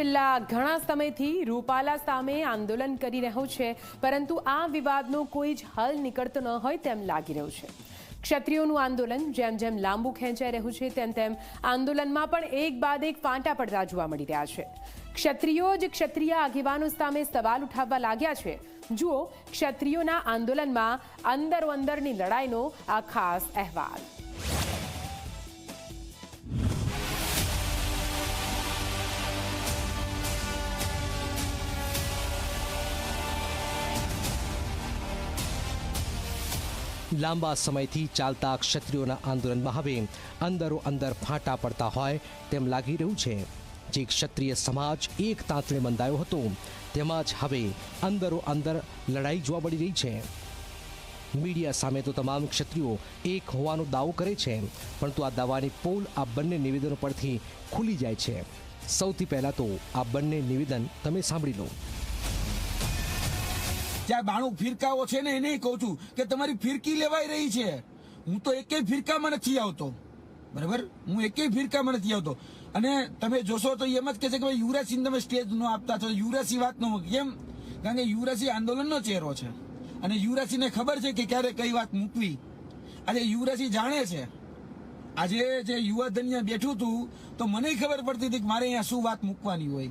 છેલ્લા ઘણા સમયથી રૂપાલા સામે આંદોલન કરી રહ્યો છે, પરંતુ આ વિવાદનો કોઈ જ હલ નીકળતો ન હોય તેમ લાગી રહ્યું છે. ક્ષત્રિયોનું આંદોલન જેમ જેમ લાંબુ ખેંચાઈ રહ્યું છે, તેમ તેમ આંદોલનમાં પણ એક બાદ એક ફાંટા પડતા જોવા મળી રહ્યા છે. ક્ષત્રિયો જ ક્ષત્રિય આગેવાનો સામે સવાલ ઉઠાવવા લાગ્યા છે. જુઓ, ક્ષત્રિયોના આંદોલનમાં અંદરો અંદરની લડાઈનો આ ખાસ અહેવાલ. લાંબા સમયથી ચાલતા ક્ષત્રિયોના આંદોલનમાં હવે અંદરો અંદર ફાંટા પડતા હોય તેમ લાગી રહ્યું છે. જે ક્ષત્રિય સમાજ એક તાંતણે બંધાયો હતો, તેમાં જ હવે અંદરો અંદર લડાઈ જોવા મળી રહી છે. મીડિયા સામે તો તમામ ક્ષત્રિયો એક હોવાનો દાવો કરે છે, પરંતુ આ દાવાની પોલ આ બંને નિવેદનો પરથી ખુલી જાય છે. સૌથી પહેલાં તો આ બંને નિવેદન તમે સાંભળી લો. જ્યાં બાણું ફિરકાઓ છે ને એને કહું છું કે તમારી ફિરકી લેવાઈ રહી છે. હું તો એકેય ફિરકામાં નથી આવતો. બરાબર? હું એકેય ફિરકામાં નથી આવતો. અને તમે જોશો તો એમ જ કહે છે કે ભાઈ યુવરાજસિંહ તમે સ્ટેજ નો આપતા છો યુવરાજસિંહ વાત નો કેમ? કારણ કે યુવરાજસિંહ આંદોલનનો ચહેરો છે. અને યુવરાજસિંહને ખબર છે કે ક્યારે કઈ વાત મૂકવી. આજે યુવરાજસિંહ જાણે છે. આજે જે યુવા અહીંયા બેઠું હતું તો મને ખબર પડતી હતી કે મારે અહીંયા શું વાત મૂકવાની હોય.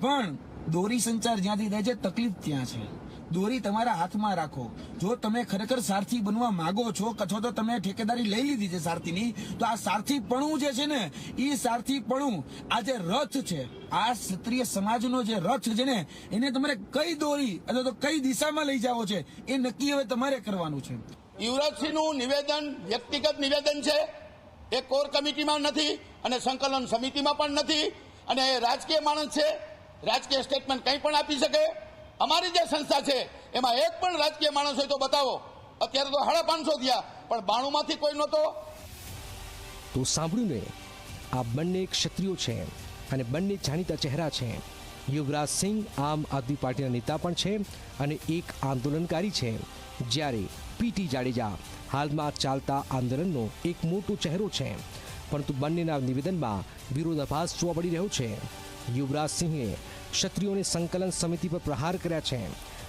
પણ દોરી સંચાર જ્યાંથી થાય છે, તકલીફ ત્યાં છે. દોરી તમારા હાથમાં રાખો. જો તમે ખરેખર સારથી બનવા માંગો છો અથવા તો તમે ઠેકેદારી લઈ લીધી છે સારથીની, તો આ સારથીપણું જે છે ને એ સારથીપણું આ જે રથ છે. આ ક્ષત્રિય સમાજનો જે રથ છે ને, એને તમારે કઈ દોરી અથવા તો કઈ દિશામાં લઈ જાવો છે, એ નક્કી હવે તમારે કરવાનું છે. યુવરાજસિંહનું નિવેદન, વ્યક્તિગત નિવેદન છે. એ કોર કમિટીમાં નથી અને સંકલન સમિતિમાં પણ નથી. અને એ રાજકીય માણસ છે. રાજકીય સ્ટેટમેન્ટ કંઈ પણ આપી શકે. અમારી જે સંસ્થા છે, એમાં એક પણ રાજકીય માણસ હોય તો બતાવો. અત્યારે તો સાડા પાંચસો થયા, પણ બાણુંમાંથી કોઈ નહોતો. તો સાંભળ્યું ને, આ બંને ક્ષત્રિયો છે અને બંને જાણીતા ચહેરા છે. યુવરાજ સિંહ આમ આદમી પાર્ટીના નેતા પણ છે અને એક આંદોલનકારી છે. જ્યારે પીટી જાડેજા હાલમાં ચાલતા આંદોલનનો એક મોટો ચહેરો છે. પરંતુ બંનેના નિવેદનમાં વિરોધાભાસ જોવા મળી રહ્યો છે. યુવરાજ સિંહે ક્ષત્રિયોને સંકલન સમિતિ પર પ્રહાર કર્યા છે.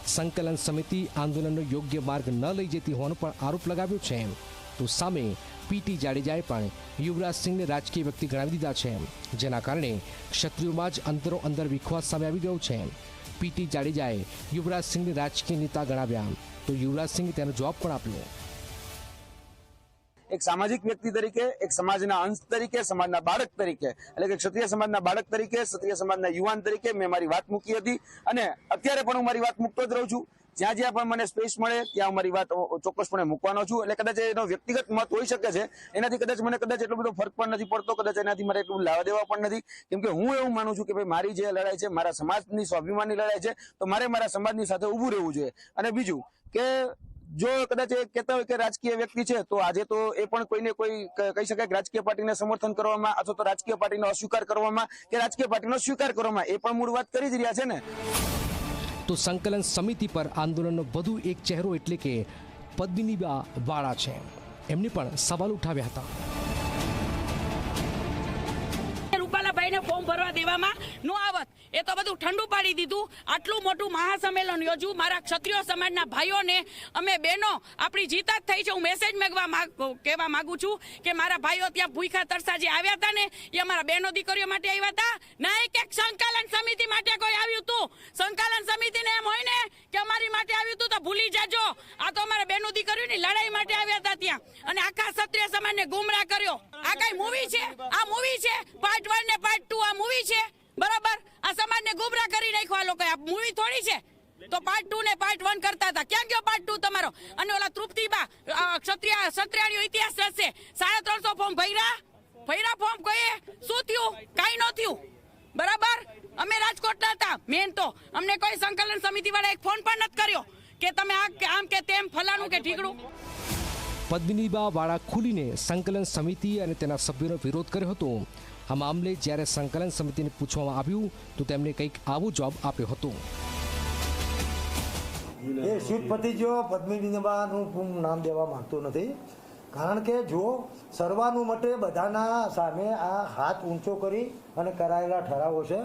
સંકલન સમિતિ આંદોલનનો યોગ્ય માર્ગ ન લઈ જતી હોવાનો પણ આરોપ લગાવ્યો છે. તો સામે પીટી જાડેજાએ પણ યુવરાજ સિંહને રાજકીય વ્યક્તિ ગણાવી દીધા છે. જેના કારણે ક્ષત્રિયોમાં જ અંદરો અંદર વિખવાસ સામે આવી ગયો છે. પીટી જાડેજાએ યુવરાજ સિંહને રાજકીય નેતા ગણાવ્યા. તો યુવરાજ સિંહે તેનો જવાબ પણ આપ્યો. એક સામાજિક વ્યક્તિ તરીકે, એક સમાજના અંશ તરીકે, સમાજના બાળક તરીકે. એટલે કે ક્ષત્રિય સમાજના બાળક તરીકે, ક્ષત્રિય સમાજના યુવાન તરીકે મેં મારી વાત મૂકી હતી. અને અત્યારે પણ હું મારી વાત મૂકતો જ રહું છું. જ્યાં જ્યાં પણ મને સ્પેસ મળે, ત્યાં મારી વાત ચોક્કસપણે મૂકવાનો છું. એટલે કદાચ એનો વ્યક્તિગત મત હોઈ શકે છે. એનાથી કદાચ મને કદાચ એટલો બધો ફરક પણ નથી પડતો. કદાચ એનાથી મારે એટલું લાવા દેવા પણ નથી. કેમ કે હું એવું માનું છું કે ભાઈ મારી જે લડાઈ છે, મારા સમાજની સ્વાભિમાનની લડાઈ છે, તો મારે મારા સમાજની સાથે ઊભું રહેવું જોઈએ. અને બીજું કે જો કદાચ એ કહેતા હોય કે રાજકીય વ્યક્તિ છે તો આજે તો એ પણ કોઈને કોઈ કહી શકાય કે રાજકીય પાર્ટીને સમર્થન કરવામાં અથવા તો રાજકીય પાર્ટીનો અસ્વીકાર કરવામાં કે રાજકીય પાર્ટીનો સ્વીકાર કરવામાં એ પણ મૂળ વાત કરી જ રહ્યા છે ને? તો સંકલન સમિતિ પર આંદોલનનો વધુ એક ચહેરો એટલે કે પદ્મિનીબા વાળા છે. એમને પણ સવાલ ઉઠાવ્યા હતા. રૂપાલાભાઈને ફોર્મ ભરવા દેવામાં ન આવત. એ તો બધું ઠંડુ પાડી દીધું. આટલું મોટું મહાસંમેલન યોજવું મારા ક્ષત્રિય સમાજના ભાઈઓને અમે બહેનો, આપણી જીત જ થઈ છે. હું મેસેજ માંગ- કહેવા માગું છું કે મારા ભાઈઓ ત્યાં ભૂખા તરસા જે આવ્યા હતા ને, એ અમારા બહેનો દીકરીઓ માટે આવ્યા હતા. ના, એક એક સંકલન સમિતિ માટે કોઈ આવ્યું હતું સંકલન સમિતિને એમ હોય ને કે અમારી માટે આવ્યું હતું તો ભૂલી જાજો. આ તો અમારા બહેનો દીકરીઓની લડાઈ માટે આવ્યા હતા ત્યાં. અને આખા ક્ષત્રિય સમાજને ગુમરાહ કર્યો. આ કઈ મૂવી છે? આ મૂવી છે? પાર્ટ વન ને પાર્ટ ટુ આ મૂવી છે? બરાબર? આ સમાજને ગુમરા કરી નાખ્યો આ લોકો આ મૂવી થોડી છે. તો પાર્ટ ટુ ને પાર્ટ વન કરતા હતા. ક્યાં ગયો પાર્ટ ટુ તમારો? અને ઓલા તૃપ્તિબા ક્ષત્રિય, ક્ષત્રિયાણીઓ ઇતિહાસ રચશે. સાડા ત્રણસો ફોર્મ ભર્યા. ભર્યા ફોર્મ કહીએ શું થયું? કાંઈ ન થયું. બરાબર? અમે રાજકોટના હતા મેન તો. અમને કોઈ સંકલન સમિતિ વાળા એક ફોન પણ નથી કર્યો કે તમે આ આમ કે તેમ ફલાણું કે ઠીકડું પદ્મિનીબા વાળા ખુલીને સંકલન સમિતિ અને તેના સભ્યોનો વિરોધ કર્યો હતો. આ મામલે જ્યારે સંકલન સમિતિને પૂછવામાં આવ્યું, તો તેમણે કંઈક આવો જવાબ આપ્યો હતો. એ સીટ જો પદ્મિનીબાનું હું નામ દેવા માંગતો નથી, કારણ કે જો સર્વાનુમતે બધાના સામે આ હાથ ઊંચો કરી અને કરાયેલા ઠરાવો છે,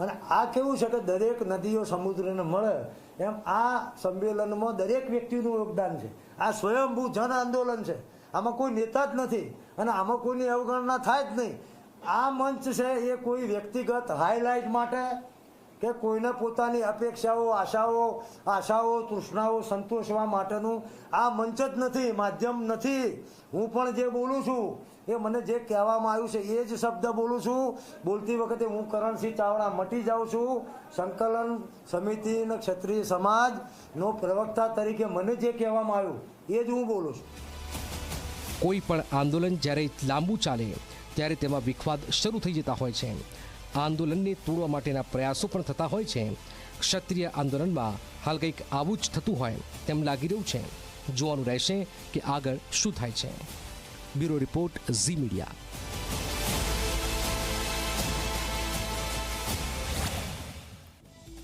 અને આ કેવું છે કે દરેક નદીઓ સમુદ્રને મળે, એમ આ સંમેલનમાં દરેક વ્યક્તિનું યોગદાન છે. આ સ્વયંભૂ જન આંદોલન છે. આમાં કોઈ નેતા જ નથી, અને આમાં કોઈની અવગણના થાય જ નહીં. આ મંચ છે એ કોઈ વ્યક્તિગત હાઇલાઇટ માટે કે કોઈને પોતાની અપેક્ષાઓ, આશાઓ આશાઓ, તૃષ્ણાઓ સંતોષવા માટેનું આ મંચ જ નથી, માધ્યમ નથી. હું પણ જે બોલું છું, એ મને જે કહેવામાં આવ્યું છે, એ જ શબ્દ બોલું છું. બોલતી વખતે હું કરણસિંહ ચાવડા મટી જાઉં છું. સંકલન સમિતિ અને ક્ષત્રિય સમાજનો પ્રવક્તા તરીકે મને જે કહેવામાં આવ્યું, એ જ હું બોલું છું. કોઈ પણ આંદોલન જ્યારે લાંબુ ચાલે ત્યારે તેમાં વિખવાદ શરૂ થઈ જતા હોય છે. આંદોલનને તોડવા માટેના પ્રયાસો પણ થતા હોય છે. ક્ષત્રિય આંદોલનમાં હાલ કંઈક આવું જ થતું હોય તેમ લાગી રહ્યું છે. જોવાનું રહેશે કે આગળ શું થાય છે. Bureau report Zee media.